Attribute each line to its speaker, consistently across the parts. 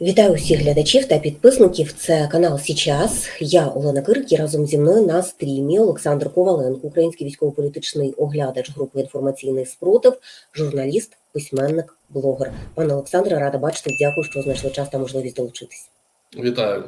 Speaker 1: Вітаю усіх глядачів та підписників. Це канал Січас. Я Олена Кирик і разом зі мною на стрімі Олександр Коваленко, український військово-політичний оглядач групи інформаційний спротив, журналіст, письменник, блогер. Пане Олександре, рада бачити. Дякую, що знайшли час та можливість долучитись.
Speaker 2: Вітаю.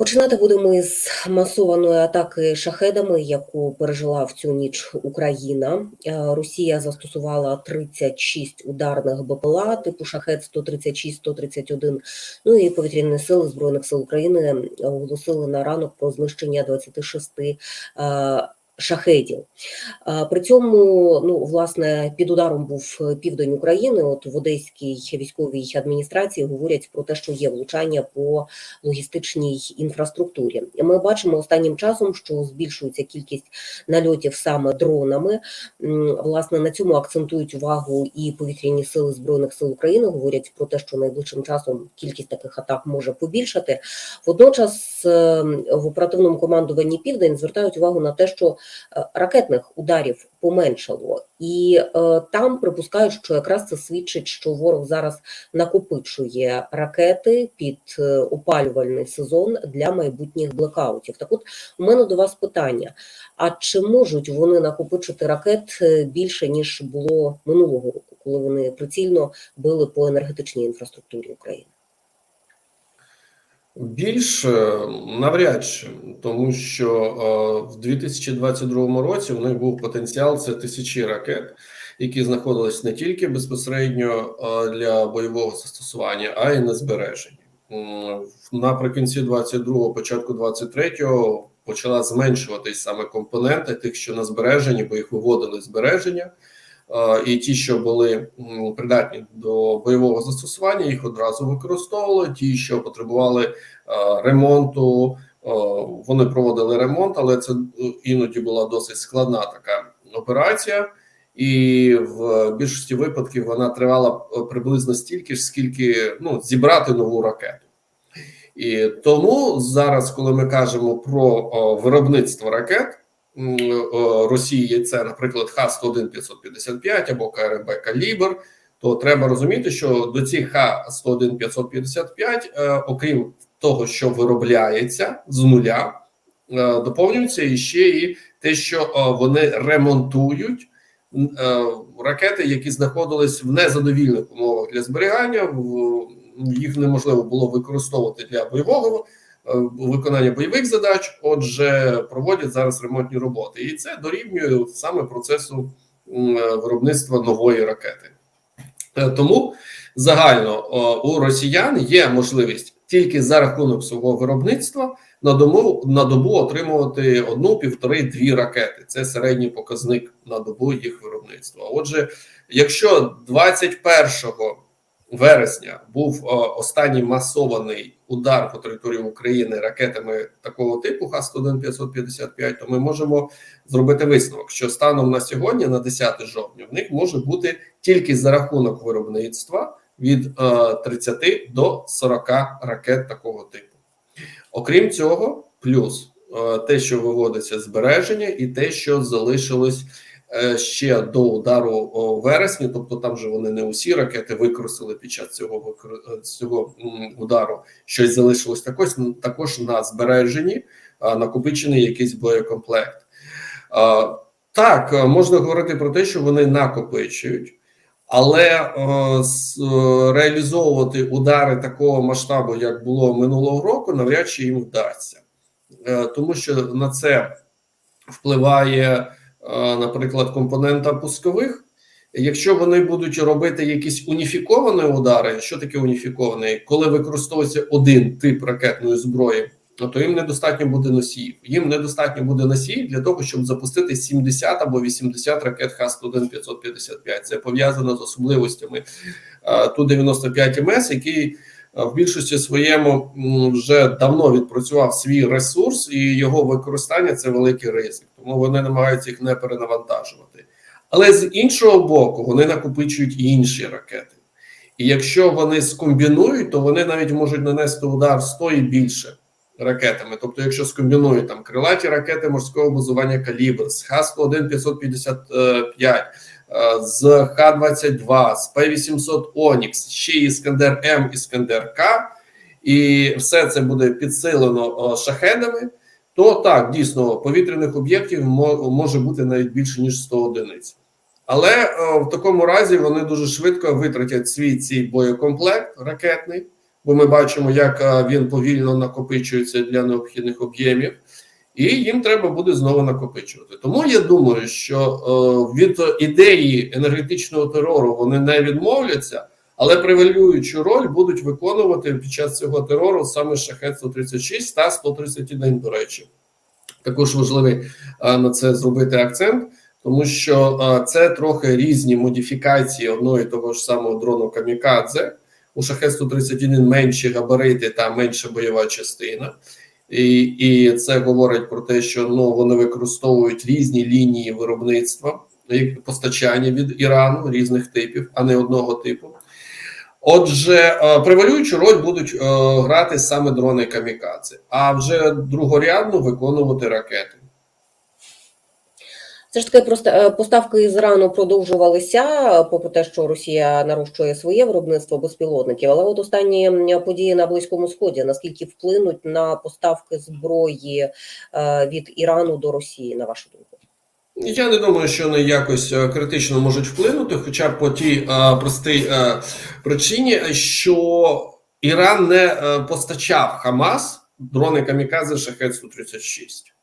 Speaker 1: Починати будемо із масованої атаки шахедами, яку пережила в цю ніч Україна. Е, Росія застосувала 36 ударних БПЛА типу шахет 136-131. Ну і повітряні сили збройних сил України оголосили на ранок про знищення 26 е, шахедів. При цьому, ну власне, під ударом був південь України. От в Одеській військовій адміністрації говорять про те, що є влучання по логістичній інфраструктурі. Ми бачимо останнім часом, що збільшується кількість нальотів саме дронами. Власне, на цьому акцентують увагу і повітряні сили збройних сил України. Говорять про те, що найближчим часом кількість таких атак може побільшати. Водночас е, в оперативному командуванні Південь звертають увагу на те, що ракетних ударів поменшало, і е, там припускають, що якраз це свідчить, що ворог зараз накопичує ракети під е, опалювальний сезон для майбутніх блекаутів. Так, от у мене до вас питання: а чи можуть вони накопичити ракет е, більше ніж було минулого року, коли вони прицільно били по енергетичній інфраструктурі України?
Speaker 2: Більше навряд чи, тому що е, в 2022 році в них був потенціал це тисячі ракет, які знаходились не тільки безпосередньо е, для бойового застосування, а й на збереженні. Наприкінці 22-го, початку 23-го почала зменшуватись саме компоненти тих, що на збереженні, бо їх виводили збереження. І ті, що були придатні до бойового застосування, їх одразу використовували. Ті, що потребували ремонту, вони проводили ремонт, але це е, іноді була досить складна така операція, і в більшості випадків вона тривала е, приблизно стільки ж, скільки ну зібрати нову ракету. І тому зараз, коли ми кажемо про о, виробництво ракет. О, Росії це, наприклад, Х-101-555 або КРБ «Калібр», то треба розуміти, що до цих Х-101-555, е, окрім того, що виробляється з нуля, е, доповнюється іще і те, що е, вони ремонтують е, ракети, які знаходились в незадовільних умовах для зберігання. Їх неможливо було використовувати для бойового е, виконання бойових задач. Отже, проводять зараз ремонтні роботи, і це дорівнює саме процесу е, виробництва нової ракети. Е, Тому загально е, у росіян є можливість тільки за рахунок свого виробництва на добу на добу отримувати одну, півтори, дві ракети. Це середній показник на добу їх виробництва. Отже, якщо 21 вересня був е, останній масований удар по території України ракетами такого типу Х-101-555, то ми можемо зробити висновок, що станом на сьогодні, на 10 жовтня, в них може бути тільки за рахунок виробництва від е, 30 до 40 ракет такого типу. Окрім цього, плюс е, те, що виводиться збереження, і те, що залишилось е, ще до удару у вересні, тобто там же вони не усі ракети використали під час цього е, цього удару. Щось залишилось також, також на збереженні, накопичений якийсь боєкомплект. Так, е, можна говорити про те, що вони накопичують. Але е, е, реалізовувати удари такого масштабу, як було минулого року, навряд чи їм вдасться, е, тому що на це впливає, е, наприклад, компонента пускових. Якщо вони будуть робити якісь уніфіковані удари, що таке уніфікований? Коли використовується один тип ракетної зброї, ну, то їм недостатньо буде носіїв. Їм недостатньо буде носіїв для того, щоб запустити 70 або 80 ракет Х-101-555. Це пов'язано з особливостями е, Ту-95 МС, який е, в більшості своєму вже давно відпрацював свій ресурс, і його використання це великий ризик. Тому вони намагаються їх не перенавантажувати. Але з іншого боку, вони накопичують інші ракети. І якщо вони скомбінують, то вони навіть можуть нанести удар 100 і більше ракетами. Тобто, якщо скомбінують там крилаті ракети морського базування калібр з Х-101-555, з Х-22, з П-800 Онікс, ще Іскандер М, Іскандер К, і все це буде підсилено шахедами, то так, дійсно, повітряних об'єктів може бути навіть більше, ніж 100 одиниць. Але в такому разі вони дуже швидко витратять свій цей боєкомплект ракетний, бо ми бачимо, як він повільно накопичується для необхідних об'ємів і їм треба буде знову накопичувати. Тому я думаю, що е, від ідеї енергетичного терору вони не відмовляться, але превалюючу роль будуть виконувати під час цього терору саме шахет 136 та 131, До речі, також важливий е, на це зробити акцент. Тому що е, це трохи різні модифікації одного і того ж самого дрону Камікадзе. У шахет 131 менші габарити та менша бойова частина і і це говорить про те, що ну вони використовують різні лінії виробництва і постачання від Ірану різних типів, а не одного типу. Отже, е, превалюючу роль будуть е, грати саме дрони камікадзе, а вже другорядно виконувати ракети.
Speaker 1: Все ж таки, е, поставки з Ірану продовжувалися, попри те, що Росія нарощує своє виробництво безпілотників. Але от останні події на близькому сході наскільки вплинуть на поставки зброї е, від Ірану до Росії, на вашу думку?
Speaker 2: Я не думаю, що вони якось е, критично можуть вплинути, хоча б по тій а, простій а, причині, що Іран не постачав Хамас дрони Камікази Шахет 136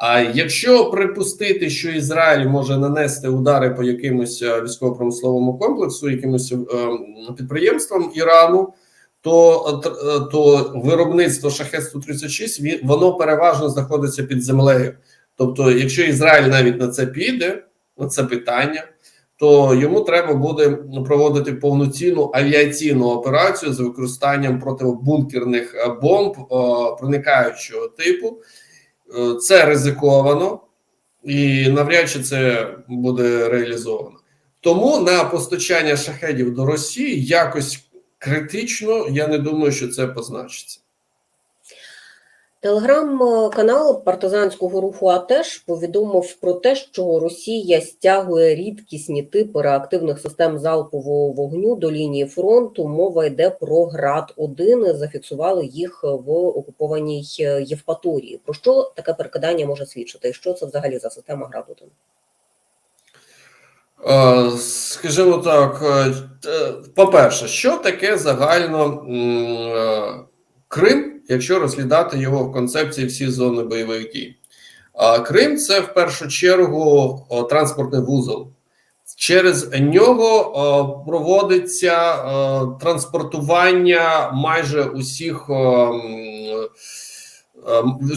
Speaker 2: а якщо припустити, що Ізраїль може нанести удари по якимось е, військово-промисловому комплексу, якимось е, підприємствам Ірану, то е, то виробництво шахет 136 воно переважно знаходиться під землею. Тобто, якщо Ізраїль навіть на це піде, на це питання, то йому треба буде проводити повноцінну авіаційну операцію з використанням протибункерних бомб проникаючого типу. Е, це ризиковано і навряд чи це буде реалізовано. Тому на постачання шахедів до Росії якось критично, я не думаю, що це позначиться.
Speaker 1: Телеграм-канал партизанського руху АТЕШ повідомив про те, що Росія стягує рідкісні типи реактивних систем залпового вогню до лінії фронту. Мова йде про град 1 Зафіксували їх в окупованій Євпаторії. Про що таке перекидання може свідчити? Що це взагалі за система град
Speaker 2: 1 Скажімо так, е, по-перше, що таке загально е, Крим? Якщо розглядати його в концепції всі зони бойових дій. Крим це в першу чергу транспортний вузол. Через нього проводиться транспортування майже усіх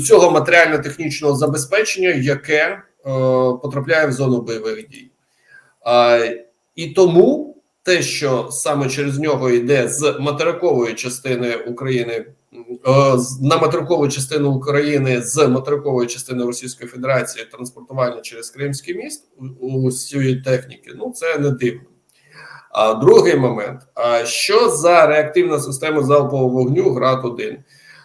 Speaker 2: цього матеріально-технічного забезпечення, яке потрапляє в зону бойових дій. І тому те, що саме через нього йде з материкової частини України на материкову частину України з материкової частини Російської Федерації транспортування через Кримський міст у цієї техніки, ну це не дивно. А другий момент: а що за реактивна система залпового вогню град 1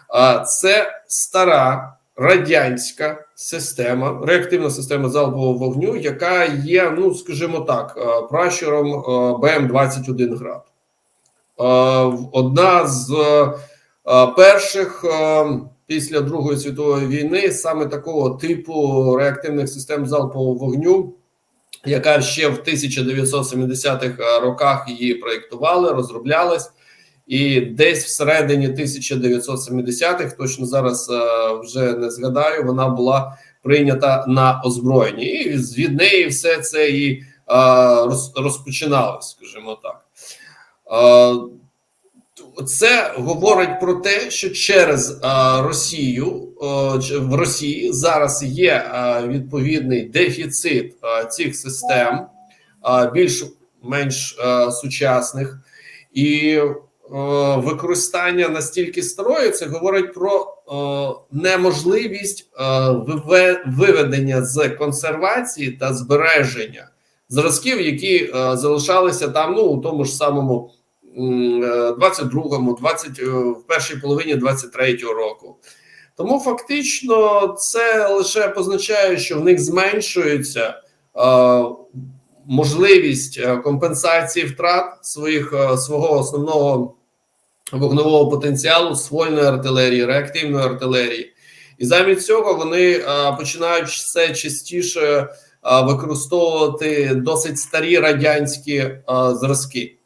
Speaker 2: А це стара радянська система, реактивна система залпового вогню, яка є, ну скажімо так, е, пращуром е, БМ 21 град. Одна з перших після Другої світової війни саме такого типу реактивних систем залпового вогню, яка ще в 1970-х роках її проєктували, розроблялась. І десь всередині 1970-х, точно зараз вже не згадаю, вона була прийнята на озброєнні, і від неї все це і розпочиналось, скажімо так. Це говорить про те, що через а, Росію а, в Росії зараз є а, відповідний дефіцит цих систем, більш-менш сучасних, і використання настільки старої, це говорить про неможливість виведення з консервації та збереження зразків, які залишалися там, ну у тому ж самому. 22-му, 20, е, в першій половині 23-го року. Тому фактично це лише позначає, що в них зменшується можливість е, компенсації втрат своїх е, свого основного вогневого потенціалу ствольної артилерії, реактивної артилерії, і замість цього вони е, починають все частіше е, використовувати досить старі радянські е, зразки.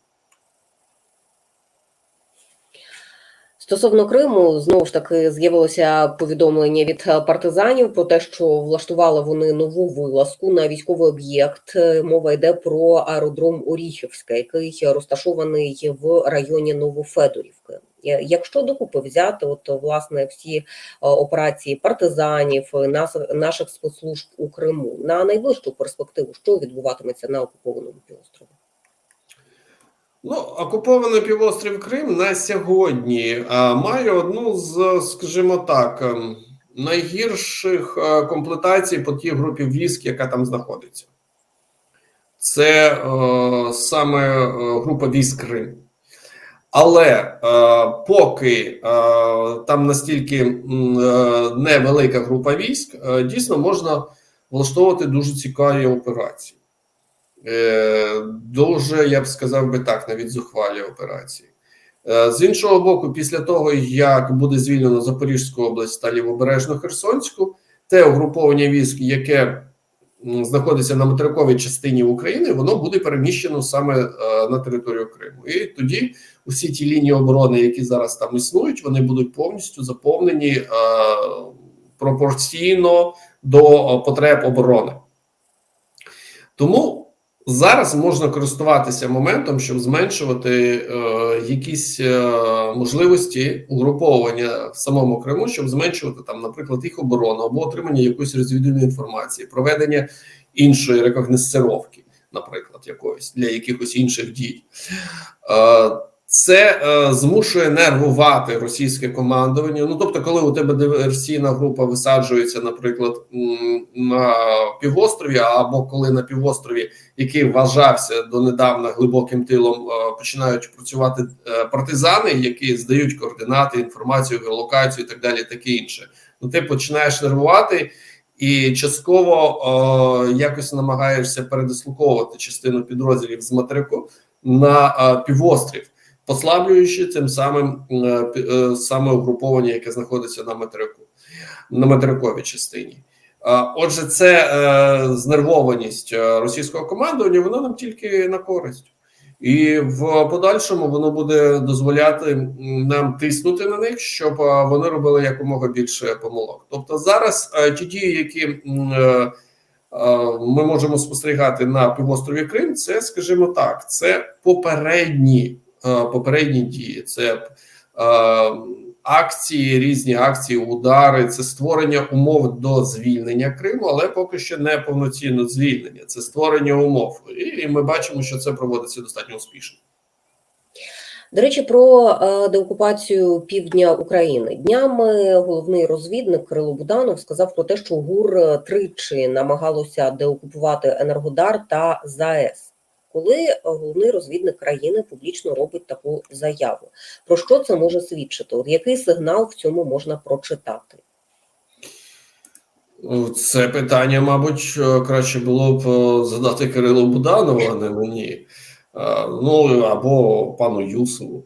Speaker 1: Стосовно Криму, знову ж таки з'явилося повідомлення від е, партизанів про те, що влаштували вони нову вилазку на військовий об'єкт. Е, Мова йде про аеродром Оріхівська, який розташований в районі Новофедорівки. Е, Якщо докупи взяти, от власне всі операції партизанів, нас, наших спецслужб у Криму на найближчу перспективу, що відбуватиметься на окупованому півострові?
Speaker 2: Ну, окупований півострів Крим на сьогодні має одну з, скажімо так, ем, найгірших е, комплектацій по тій групі військ, яка там знаходиться. Це е, саме е, група військ Крим. Але е, поки е, там настільки е, невелика група військ, е, дійсно можна влаштовувати дуже цікаві операції. Е, дуже, я б сказав би так, навіть зухвалі операції. Е, З іншого боку, після того, як буде звільнено Запорізьку область та Лівобережну Херсонську, те угруповання військ, яке знаходиться на материковій частині України, воно буде переміщено саме е, на територію Криму. І тоді усі ті лінії оборони, які зараз там існують, вони будуть повністю заповнені е, пропорційно до потреб оборони. Тому зараз можна користуватися моментом, щоб зменшувати е, якісь е, можливості угруповування в самому Криму, щоб зменшувати там, наприклад, їх оборону або отримання якоїсь розвідувальної інформації, проведення іншої рекогносцировки, наприклад, якоїсь для якихось інших дій. Е, це е, змушує нервувати російське командування. Ну тобто, коли у тебе диверсійна група висаджується, наприклад, на півострові, або коли на півострові, який вважався донедавна глибоким тилом, е, починають працювати е, партизани, які здають координати, інформацію, геолокацію і так далі, таке інше. Ну ти починаєш нервувати. І частково е, якось намагаєшся передислоковувати частину підрозділів з материку на е, півострів, послаблюючи цим самим е, е, саме угруповання, яке знаходиться на материку, на материковій частині. Отже, це е, знервованість російського командування, воно нам тільки на користь. І в подальшому воно буде дозволяти нам тиснути на них, щоб вони робили якомога більше помилок. Тобто зараз ті дії, які ми можемо спостерігати на півострові Крим, це, скажімо так, це попередні, попередні дії. Це е, акції, різні акції, удари, це створення умов до звільнення Криму, але поки що не повноцінно звільнення. Це створення умов, і ми бачимо, що це проводиться достатньо успішно.
Speaker 1: До речі, про е, деокупацію півдня України днями головний розвідник Кирило Буданов сказав про те, що ГУР е, тричі намагалося деокупувати Енергодар та ЗАЕС. Коли е, головний розвідник країни публічно робить таку заяву, про що це може свідчити? От який сигнал в цьому можна прочитати?
Speaker 2: Це питання, мабуть, е, краще було б е, задати Кирилу Буданову, а не мені. Ну або пану Юсову.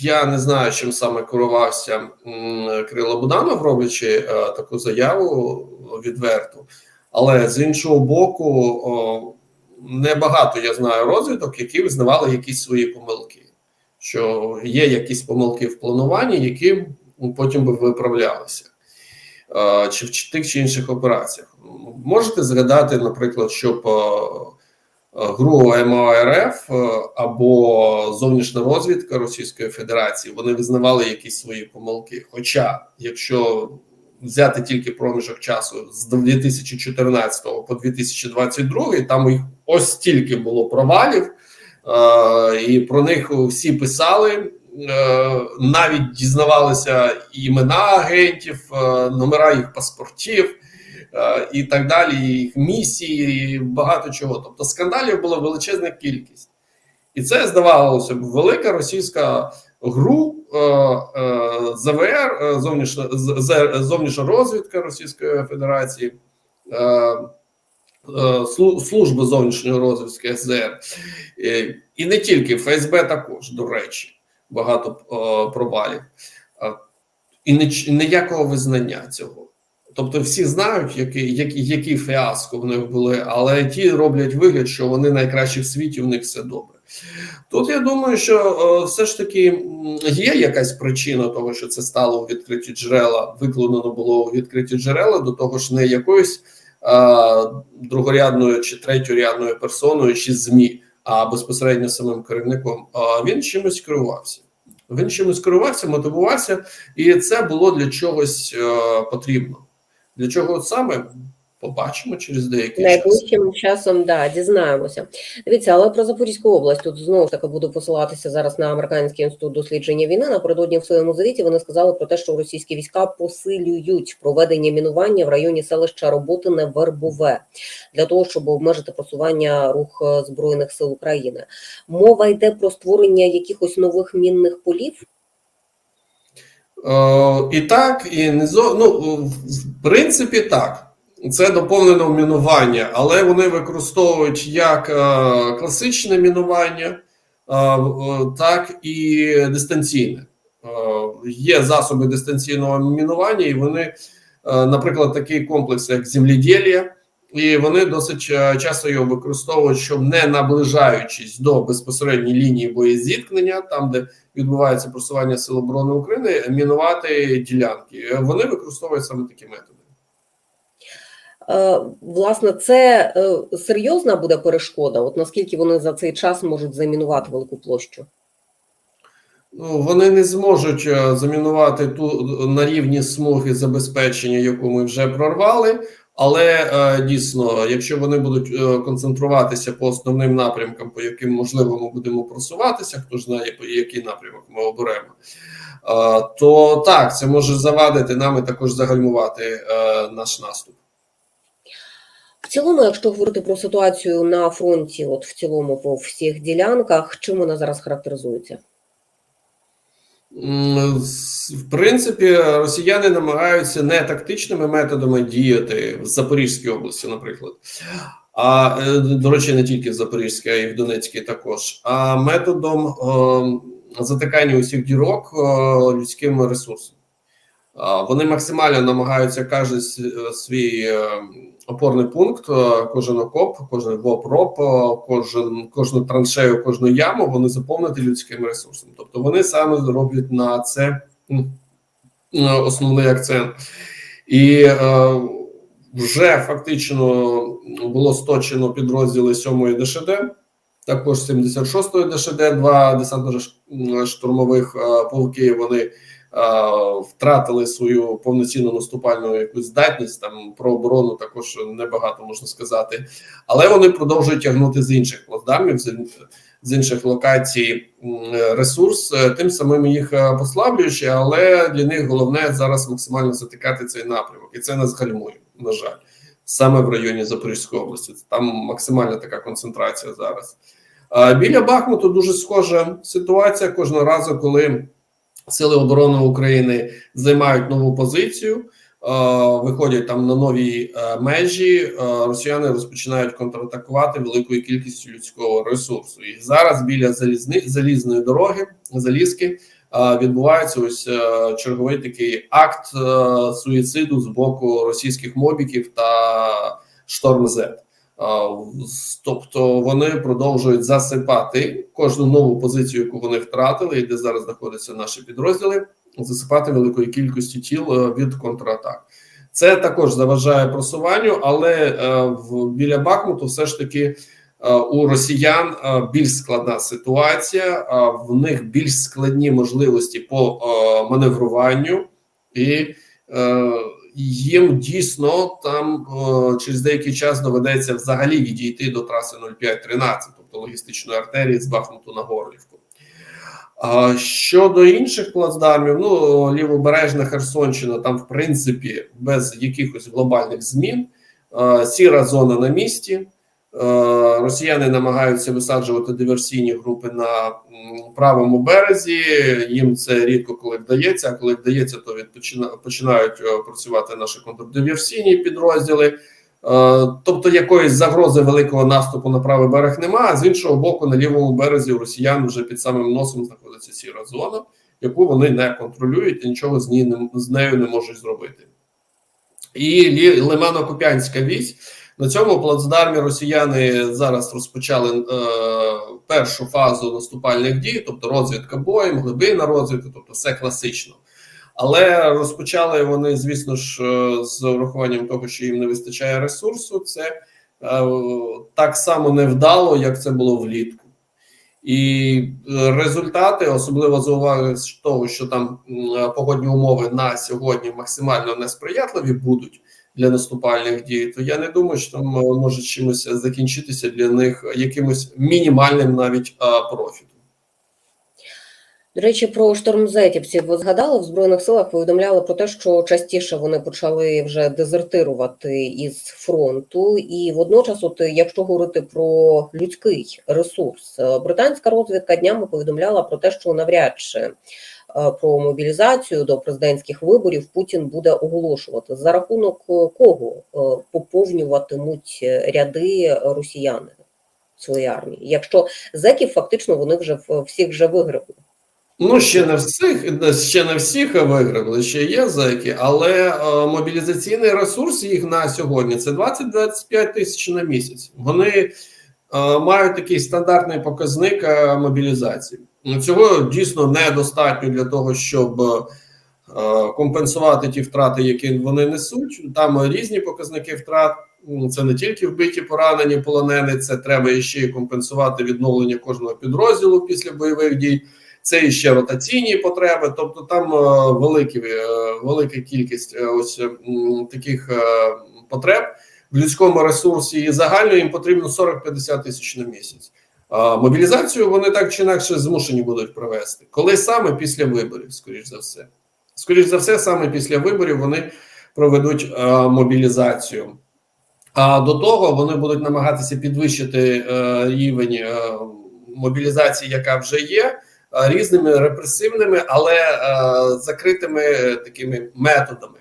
Speaker 2: Я не знаю, чим саме керувався Кирило Буданов, роблячи таку заяву відверту. Але з іншого боку, небагато я знаю розвиток, які визнавали якісь свої помилки. Що є якісь помилки в плануванні, які потім би виправлялися. Е, чи в тих чи інших операціях. Можете згадати, наприклад, щоб е, е, ГРУ МОРФ або зовнішня розвідка Російської Федерації вони визнавали якісь свої помилки. Хоча, якщо взяти тільки проміжок часу з 2014 по 2022, там їх ось стільки було провалів, е, і про них всі писали. Е, навіть дізнавалися імена агентів, е, номера їх паспортів і так далі, їх місії, і багато чого. Тобто скандалів була величезна кількість, і це здавалося б велика російська ГРУ, ЗВР, е, зовнішня з- з- зовнішня розвідка Російської Федерації. е, служби зовнішньої розвідки СЗР, Е, і не тільки ФСБ також, до речі, багато е, провалів, і ніякого визнання цього. Тобто всі знають, які, які, які фіаско в них були, але ті роблять вигляд, що вони найкращі в світі, в них все добре. Тут я думаю, що е, все ж таки є якась причина того, що це стало у відкриті джерела, викладено було у відкриті джерела, до того ж, не якоюсь е, другорядною чи третьорядною персоною чи ЗМІ, а безпосередньо самим керівником. А він чимось керувався. Він чимось керувався, мотивувався, і це було для чогось е, потрібно. Для чого саме побачимо через деякий час.
Speaker 1: Часом да, дізнаємося. Дивіться, але про Запорізьку область тут знову ж таки буду посилатися зараз на американський інститут дослідження війни. Напередодні в своєму звіті вони сказали про те, що російські війська посилюють проведення мінування в районі селища Роботине Вербове для того, щоб обмежити просування рух е, збройних сил України. Мова йде про створення якихось нових мінних полів.
Speaker 2: Е, і так, і не зо... ну, в принципі, так. Це доповнено мінування, але вони використовують як е, класичне мінування, е, е, так і дистанційне. Є засоби дистанційного мінування, і вони, наприклад, такий комплекс, як земледілля, і вони досить часто його використовують, щоб не наближаючись до безпосередньої лінії боєзіткнення, там де відбувається просування Сил оборони України, мінувати ділянки. Вони використовують саме такі методи.
Speaker 1: Е, Власне, це е, серйозна буде перешкода. От наскільки вони за цей час можуть замінувати велику площу?
Speaker 2: Ну, вони не зможуть е, замінувати ту на рівні смуги забезпечення, яку ми вже прорвали. Але дійсно, якщо вони будуть концентруватися по основним напрямкам, по яким можливо ми будемо просуватися, хто знає, по який напрямок ми оберемо, то так, це може завадити нам і також загальмувати наш наступ.
Speaker 1: Цілому, якщо говорити про ситуацію на фронті, от в цілому по всіх ділянках, чим вона зараз характеризується?
Speaker 2: В принципі, росіяни намагаються не тактичними методами діяти в Запорізькій області, наприклад. А е, до речі, не тільки в Запорізькій, а й в Донецькій також, а методом е, затикання усіх дірок е, людським ресурсом. Вони максимально намагаються кожен е, свій е, опорний пункт, е, кожен окоп, кожен воп-роп, кожен кожну траншею, кожну яму вони заповнити людським ресурсом. Тобто вони саме роблять на це основний акцент. І вже фактично було сточено підрозділи 7-ї ДШД, також 76-ї ДШД, два десантно-штурмових полки. Вони втратили свою повноцінну наступальну якусь здатність. Там про оборону також небагато можна сказати, але вони продовжують тягнути з інших плацдармів, з, з інших локацій ресурс, е, тим самим їх е, послаблюючи. Але для них головне зараз максимально затикати цей напрямок, і це нас гальмує. На жаль, саме в районі Запорізької області. Там максимальна така концентрація зараз. Біля Бахмуту дуже схожа ситуація кожного разу, коли Сили оборони України займають нову позицію, е, виходять там на нові е, межі. е, Росіяни розпочинають контратакувати великою кількістю людського ресурсу. І зараз біля залізни, залізної дороги, залізки, відбувається ось черговий такий акт суїциду з боку російських мобіків та шторм З. А, з- Тобто вони продовжують засипати кожну нову позицію, яку вони втратили, і де зараз знаходяться наші підрозділи, засипати великою кількістю тіл е, від контратак. Це також заважає просуванню, але е, біля Бахмуту все ж таки е, у росіян більш складна ситуація, в них більш складні можливості по маневруванню і. Е, їм дійсно там е, через деякий час доведеться взагалі відійти до траси 0513, тобто логістичної артерії з Бахмуту на Горлівку. Щодо інших плацдармів, ну лівобережна Херсонщина, там в принципі без якихось глобальних змін. Е, Сіра зона на місці. Е, Росіяни намагаються висаджувати диверсійні групи на правому березі. Їм це рідко коли вдається. А коли вдається, то починають е, працювати наші контрдиверсійні підрозділи. Тобто якоїсь загрози великого наступу на правий берег немає, а з іншого боку, на лівому березі у росіян вже під самим носом знаходиться сіра зона, яку вони не контролюють і нічого з нею не можуть зробити. І Лимано-Куп'янська вісь на цьому плацдармі росіяни зараз розпочали е, першу фазу наступальних дій, тобто розвідка боєм, глибина розвідки, тобто все класично. Але розпочали вони, звісно ж, е, з урахуванням того, що їм не вистачає ресурсу, це е, так само невдало, як це було влітку. І е, результати, особливо за уваги того, що там погодні умови на сьогодні максимально несприятливі будуть для наступальних дій, то я не думаю, що там е, може чимось закінчитися для них якимось мінімальним навіть е, профітом.
Speaker 1: До речі, про штормзетівців ви згадали в збройних силах. Повідомляли про те, що частіше вони почали вже дезертирувати із фронту, і водночас, от якщо говорити про людський ресурс, е, британська розвідка днями повідомляла про те, що навряд чи про мобілізацію до президентських виборів Путін буде оголошувати за рахунок е, кого е, поповнюватимуть ряди росіяни своєї армії, якщо зеків фактично вони вже всіх вже виграли.
Speaker 2: Ну, ще не всіх, ще не всіх виграли, ще є зеки, але е, мобілізаційний ресурс їх на сьогодні це 20-25 тисяч на місяць. Вони е, мають такий стандартний показник е, мобілізації. Ну, Цього дійсно недостатньо для того, щоб е, компенсувати ті втрати, які вони несуть. Там різні показники втрат. Це не тільки вбиті, поранені, полонені, це треба іще й компенсувати відновлення кожного підрозділу після бойових дій це і ще ротаційні потреби, тобто там е, великі, е, велика кількість ось таких потреб в людському ресурсі, і загально їм потрібно 40-50 тисяч на місяць. Мобілізацію вони так чи інакше змушені будуть провести. Коли саме після виборів, скоріш за все, скоріш за все, саме після виборів вони проведуть е, мобілізацію. А до того вони будуть намагатися підвищити е, рівень е, мобілізації, яка вже є е, різними репресивними, але е, закритими такими методами.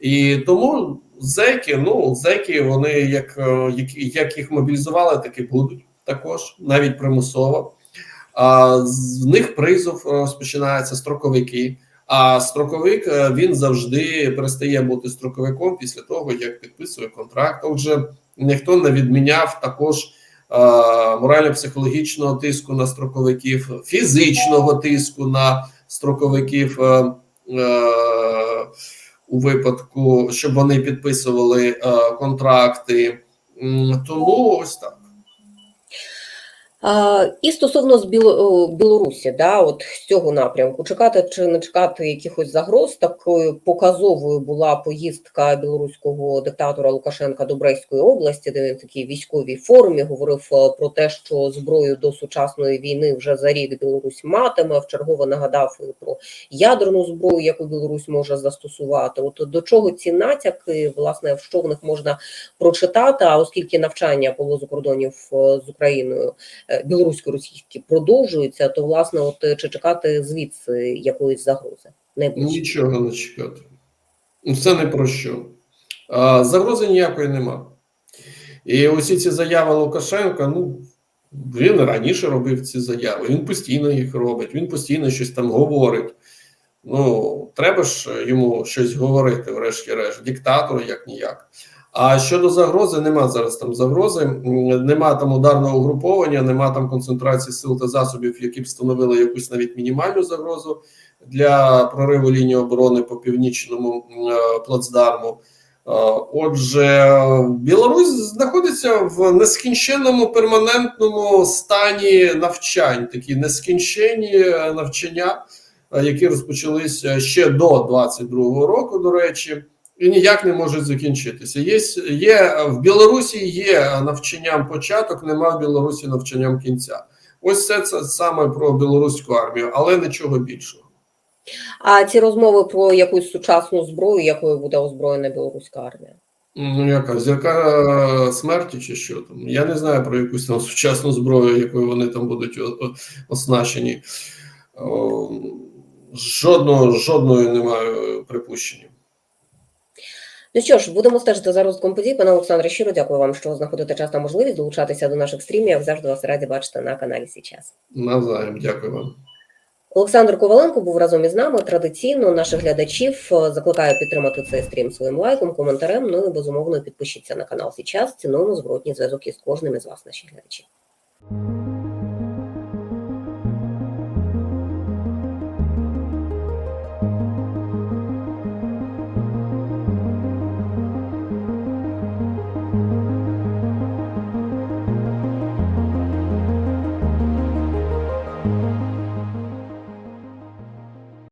Speaker 2: І тому зеки, ну зеки, вони як, е, як, як їх мобілізували, так і будуть також, навіть примусово. А з них призов розпочинається строковики. А строковик е, він завжди перестає бути строковиком після того, як підписує контракт. Отже, ніхто не відміняв також е, морально-психологічного тиску на строковиків, фізичного тиску на строковиків е, е, у випадку, щоб вони підписували е, контракти. Тому ось так.
Speaker 1: І стосовно з Білорусі, да, от з цього напрямку, чекати чи не чекати якихось загроз, такою показовою була поїздка білоруського диктатора Лукашенка до Брестської області, де він в такій військовій формі говорив е, про те, що зброю до сучасної війни вже за рік Білорусь матиме. Вчергово нагадав про ядерну зброю, яку Білорусь може застосувати. От до чого ці натяки, власне, що в них можна прочитати? А оскільки навчання поблизу кордонів е, з Україною е, білорусько-російські продовжуються, то власне, от е, чи чекати звідси якоїсь загрози? Найближче.
Speaker 2: Нічого не чекати. Це не про що. А, загрози ніякої нема. І усі ці заяви Лукашенка, ну, він раніше робив ці заяви, він постійно їх робить, він постійно щось там говорить. Ну, треба ж йому щось говорити, врешті-решт, диктатору як ніяк. А щодо загрози, нема зараз там загрози, нема там ударного угруповання, нема там концентрації сил та засобів, які б становили якусь навіть мінімальну загрозу для прориву лінії оборони по північному е, плацдарму. Е, Отже, Білорусь знаходиться в нескінченному перманентному стані навчань, такі нескінченні е, навчання, які розпочалися ще до 22-го року, до речі, і ніяк не можуть закінчитися. Є, є в Білорусі є навчанням початок, нема в Білорусі навчанням кінця. Ось це, це саме про білоруську армію, але нічого більшого.
Speaker 1: А ці розмови про якусь сучасну зброю, якою буде озброєна білоруська армія?
Speaker 2: Ну, яка зірка е, смерті, чи що там? Я не знаю про якусь там сучасну зброю, якою вони там будуть о- о- оснащені. Жодного, жодної немає припущення.
Speaker 1: Ну що ж, будемо стежити за розвитком подій. Пане Олександре, щиро дякую вам, що знаходите час та можливість долучатися до наших стрімів. Завжди вас раді бачити на каналі Січас.
Speaker 2: Навзаєм, дякую вам.
Speaker 1: Олександр Коваленко був разом із нами. Традиційно наших глядачів е, закликаю підтримати цей стрім своїм лайком, коментарем. Ну і безумовно підпишіться на канал Січас. Цінуємо зворотній зв'язок із кожним із вас, наші глядачі.